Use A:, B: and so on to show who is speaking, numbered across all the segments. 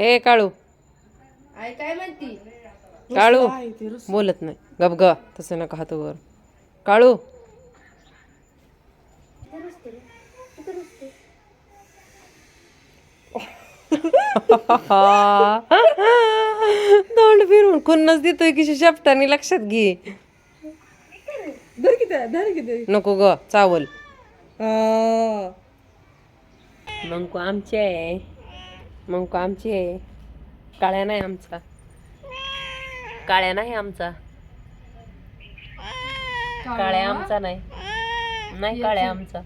A: हे काळू.
B: आई काय म्हणती?
A: काळू बोलत नाही. गप ग तसं नका हात वर. काळू. तोंड फिरून खुन्नच देतोय की शेपटाने लक्षात घे. नको ग चावल. मंकू आमची. आहे मंकू आमची आहे काळ्या नाही आमचा. काळ्या नाही आमचा. काळ्या आमचा नाही. नाही काळ्या आमचा.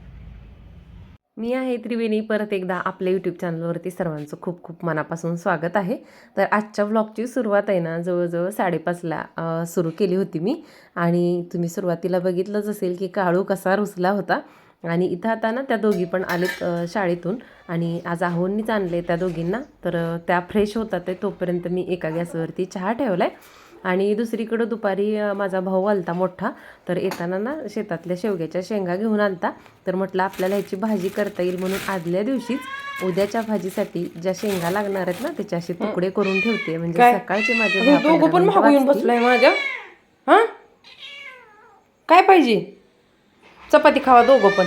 A: मी आहे त्रिवेणी. परत एकदा आपल्या यूट्यूब चॅनलवरती सर्वांचं खूप खूप मनापासून स्वागत आहे. तर आजच्या व्लॉगची सुरुवात आहे ना जवळजवळ साडेपाचला सुरू केली होती मी. आणि तुम्ही सुरुवातीला बघितलंच असेल की काळू कसा रुसला होता. आणि इथं आता ना त्या दोघी पण आलेत शाळेतून. आणि आज आहोंनीच आणले त्या दोघींना. तर त्या फ्रेश होतात तोपर्यंत मी एका गॅसवरती चहा ठेवला आहे आणि दुसरीकडं दुपारी माझा भाऊ आलता मोठा. तर येताना ना शेतातल्या शेवग्याच्या शेंगा घेऊन आलता. तर म्हटलं आपल्याला ह्याची भाजी करता येईल म्हणून आदल्या दिवशीच उद्याच्या भाजीसाठी ज्या शेंगा लागणार आहेत ना त्याचे असे तुकडे करून ठेवते. म्हणजे? सकाळचे माझे
C: दोघं पण. बसलाय माझ्या. हा? काय पाहिजे? चपाती खावा दोघं पण.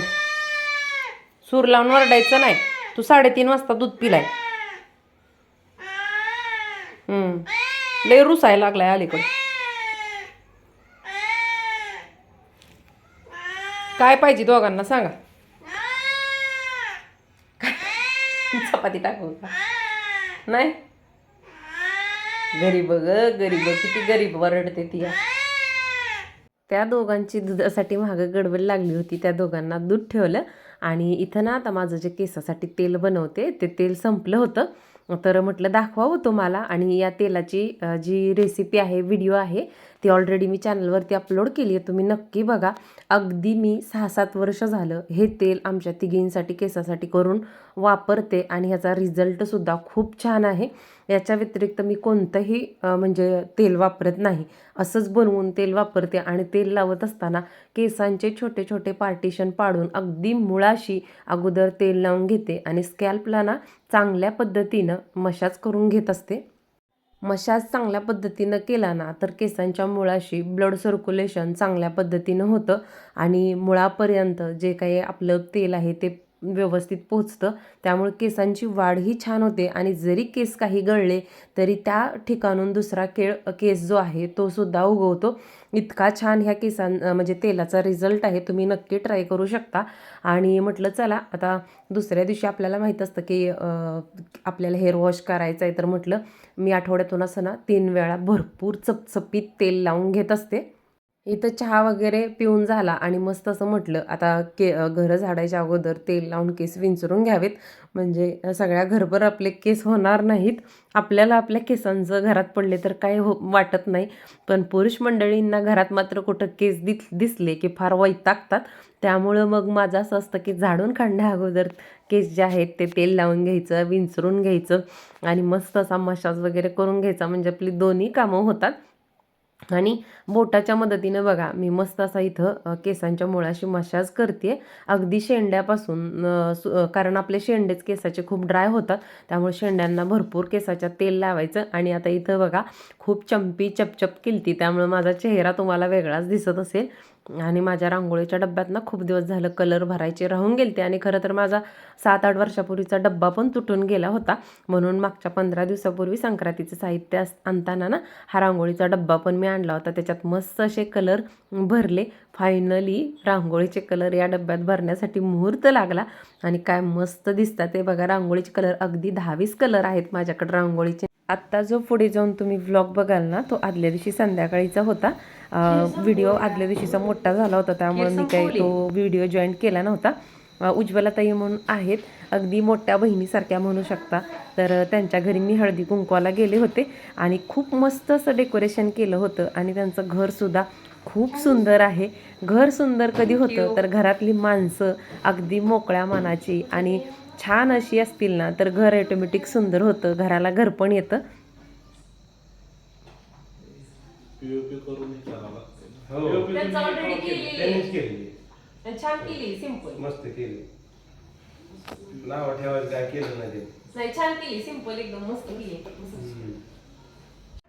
C: सूर लावून वरडायचं नाही. तू साडेतीन वाजता दूध पिलाय. हम्म. लय रुसायला लागलाय अलीकडे. काय पाहिजे दोघांना सांगा. चपाती टाकू का? नाही? गरीब ग गरीब. किती गरीब वरडते ती. या.
A: त्या दोघांची दुधासाठी मागं गडबड लागली होती त्या दोघांना दूध ठेवलं आणि इथं ना आता माझं जे केसासाठी तेल बनवते ते तेल संपलं होतं. तर म्हटलं दाखवावं तुम्हाला आणि या तेलाची जी रेसिपी आहे व्हिडिओ आहे ती ऑलरेडी मी चॅनलवरती अपलोड केली आहे. तुम्ही नक्की बघा. अगदी मी सहा सात वर्ष झालं हे तेल आमच्या तिघींसाठी केसासाठी करून वापरते आणि ह्याचा रिझल्टसुद्धा खूप छान आहे. याच्या व्यतिरिक्त मी कोणतंही म्हणजे तेल वापरत नाही. असंच बनवून तेल वापरते आणि तेल लावत असताना केसांचे छोटे छोटे पार्टिशन पाडून अगदी मुळाशी अगोदर तेल लावून घेते आणि स्कॅल्पला ना चांगल्या पद्धतीनं मशाज करून घेत असते. मशाज चांगल्या पद्धतीनं केला ना तर केसांच्या मुळाशी ब्लड सर्क्युलेशन चांगल्या पद्धतीनं होतं. आणि मुळापर्यंत जे काही आपलं तेल आहे ते व्यवस्थित पोचतं त्यामुळे केसांची वाढही छान होते आणि जरी केस काही गळले तरी त्या ठिकाणून दुसरा केळ केस जो आहे तो सुद्धा उगवतो. इतका छान ह्या केसां म्हणजे तेलाचा रिझल्ट आहे तुम्ही नक्की ट्राय करू शकता. आणि म्हटलं चला आता दुसऱ्या दिवशी आपल्याला माहीत असतं की आपल्याला हेअर वॉश करायचं आहे तर म्हटलं मी आठवड्यातून असं ना तीन वेळा भरपूर चपचपीत तेल लावून घेत असते. इथं चहा वगैरे पिऊन झाला आणि मस्त असं म्हटलं आता के घरं झाडायच्या अगोदर तेल लावून केस विंचरून घ्यावेत. म्हणजे सगळ्या घरभर आपले केस होणार नाहीत. आपल्याला आपल्या केसांचं घरात पडले तर काय हो वाटत नाही. पण पुरुष मंडळींना घरात मात्र कुठं केस दिस दिसले की फार वैतागतात. त्यामुळं मग माझं असं असतं की झाडून काढण्या अगोदर केस जे आहेत ते तेल लावून घ्यायचं विंचरून घ्यायचं आणि मस्त असा मशाज वगैरे करून घ्यायचा. म्हणजे आपली दोन्ही कामं होतात. आणि बोटाच्या मदतीनं बघा मी मस्त असा इथं केसांच्या मुळाशी मशाज करते अगदी शेंड्यापासून सु- कारण आपले शेंडेच केसाचे खूप ड्राय होतात त्यामुळे शेंड्यांना भरपूर केसाच्या तेल लावायचं. आणि आता इथं बघा खूप चंपी चपचप केलती त्यामुळे माझा चेहरा तुम्हाला वेगळाच दिसत असेल. आणि माझ्या रांगोळीच्या डब्यात ना खूप दिवस झालं कलर भरायचे राहून गेलते. आणि खरं तर माझा सात आठ वर्षापूर्वीचा डब्बा पण तुटून गेला होता. म्हणून मागच्या पंधरा दिवसापूर्वी संक्रांतीचं साहित्य आणताना ना हा रांगोळीचा डब्बा पण मी आणला होता. त्याच्यात मस्त असे कलर भरले. फायनली रांगोळीचे कलर या डब्यात भरण्यासाठी मुहूर्त लागला. आणि काय मस्त दिसतात ते बघा रांगोळीचे कलर. अगदी दहावीस कलर आहेत माझ्याकडे रांगोळीचे. आत्ता जो पुढे जाऊन तुम्ही व्लॉग बघाल ना तो आदल्या दिवशी संध्याकाळीचा होता. व्हिडिओ आदल्या दिवशीचा मोठा झाला होता त्यामुळे मी काही तो व्हिडिओ जॉईन केला नव्हता. अ, उज्ज्वला ताई म्हणून आहेत अगदी मोठ्या बहिणीसारख्या म्हणू शकता. तर त्यांच्या घरी मी हळदी कुंकवाला गेले होते आणि खूप मस्त असं डेकोरेशन केलं होतं आणि त्यांचं घरसुद्धा खूप सुंदर आहे. घर सुंदर कधी होतं? तर घरातली माणसं अगदी मोकळ्या मनाची आणि छान अशी असतील ना तर घर ऑटोमॅटिक सुंदर होतं. घराला घर पण येतं.
D: हो
C: केलेली आहे.
D: त्यांनीच केली.
C: छान केली सिंपल
D: मस्त केली. नाव ठेवायचं काय केलं नाही
A: छान केली सिंपल एकदम मस्त केली.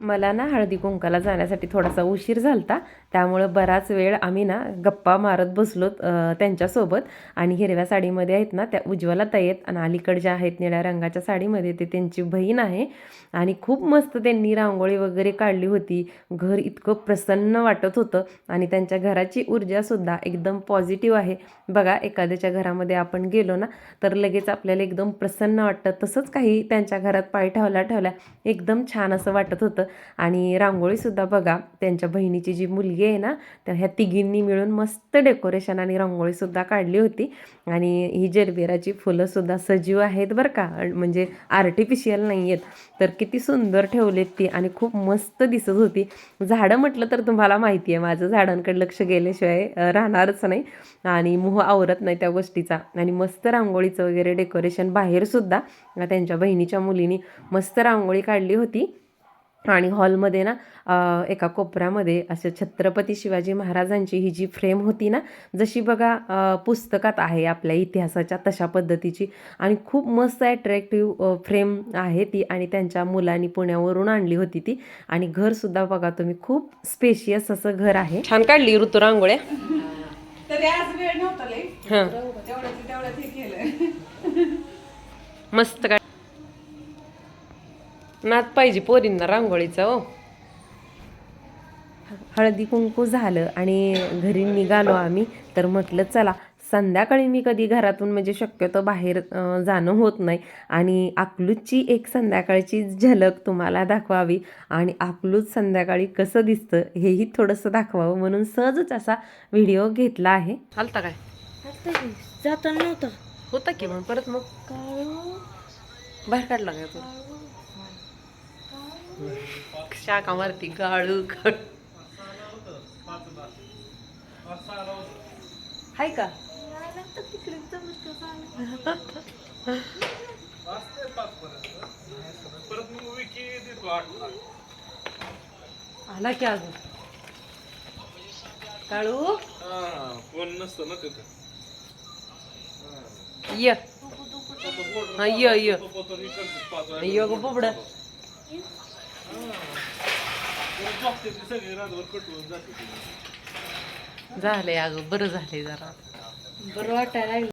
A: मला ना हळदी कुंकाला जाण्यासाठी थोडासा उशीर झालता. त्यामुळं बराच वेळ आम्ही ना गप्पा मारत बसलो त्यांच्यासोबत. आणि हिरव्या साडीमध्ये आहेत ना त्या उज्ज्वला तयेत आहेत आणि अलीकडच्या आहेत निळ्या रंगाच्या साडीमध्ये ते त्यांची बहीण आहे. आणि खूप मस्त त्यांनी रांगोळी वगैरे काढली होती. घर इतकं प्रसन्न वाटत होतं आणि त्यांच्या घराची ऊर्जासुद्धा एकदम पॉझिटिव्ह आहे. बघा एखाद्याच्या घरामध्ये आपण गेलो ना तर लगेच आपल्याला एकदम प्रसन्न वाटतं. तसंच काही त्यांच्या घरात पाय ठेवल्या ठेवल्या एकदम छान असं वाटत होतं. आणि रांगोळीसुद्धा बघा त्यांच्या बहिणीची जी मुलगी आहे ना त्या ह्या तिघींनी मिळून मस्त डेकोरेशन आणि रांगोळीसुद्धा काढली होती. आणि ही जरबेराची फुलंसुद्धा सजीव आहेत बरं का म्हणजे आर्टिफिशियल नाही आहेत तर किती सुंदर ठेवलेत ती आणि खूप मस्त दिसत होती. झाडं म्हटलं तर तुम्हाला माहिती आहे माझं झाडांकडे लक्ष गेल्याशिवाय राहणारच नाही. आणि मोह आवरत नाही त्या गोष्टीचा. आणि मस्त रांगोळीचं वगैरे डेकोरेशन बाहेरसुद्धा त्यांच्या बहिणीच्या मुलीनी मस्त रांगोळी काढली होती. आणि हॉलमध्ये ना एका कोपऱ्यामध्ये असं छत्रपती शिवाजी महाराजांची ही जी फ्रेम होती ना जशी बघा पुस्तकात आहे आपल्या इतिहासाच्या तशा पद्धतीची. आणि खूप मस्त अट्रॅक्टिव्ह फ्रेम आहे ती आणि त्यांच्या मुलांनी पुण्यावरून आणली होती ती. आणि घरसुद्धा बघा तुम्ही खूप स्पेशियस असं घर आहे. छान काढली ऋतू रांगोळ्या
E: तरी आज वेळ नव्हता लई
A: हां
E: तेवढ्याच तेवढ्यात हे केलं
A: मस्त नाच पाहिजे पोरींना रांगोळीचा हो. हळदी कुंकू झालं आणि घरी निघालो आम्ही तर म्हटलं चला संध्याकाळी मी कधी घरातून म्हणजे शक्यतो बाहेर जाणं होत नाही. आणि अकलूजची एक संध्याकाळची झलक तुम्हाला दाखवावी. आणि अकलूज संध्याकाळी कसं दिसतं हेही थोडंसं दाखवावं म्हणून सहजच असा व्हिडिओ घेतला आहे. चालता काय?
B: जाताना नव्हता.
A: होता की मग परत मग? बाहेर काढला काय तू शाखा मारती गाळू गाळू हाय का? आला की अजून? काळू?
D: कोण नसतं ना तिथं
A: य. हा य य.
D: पोतर इकडचं
A: ग झालंय अगं बरं झालंय जरा.
B: बरं वाटायला लागलं.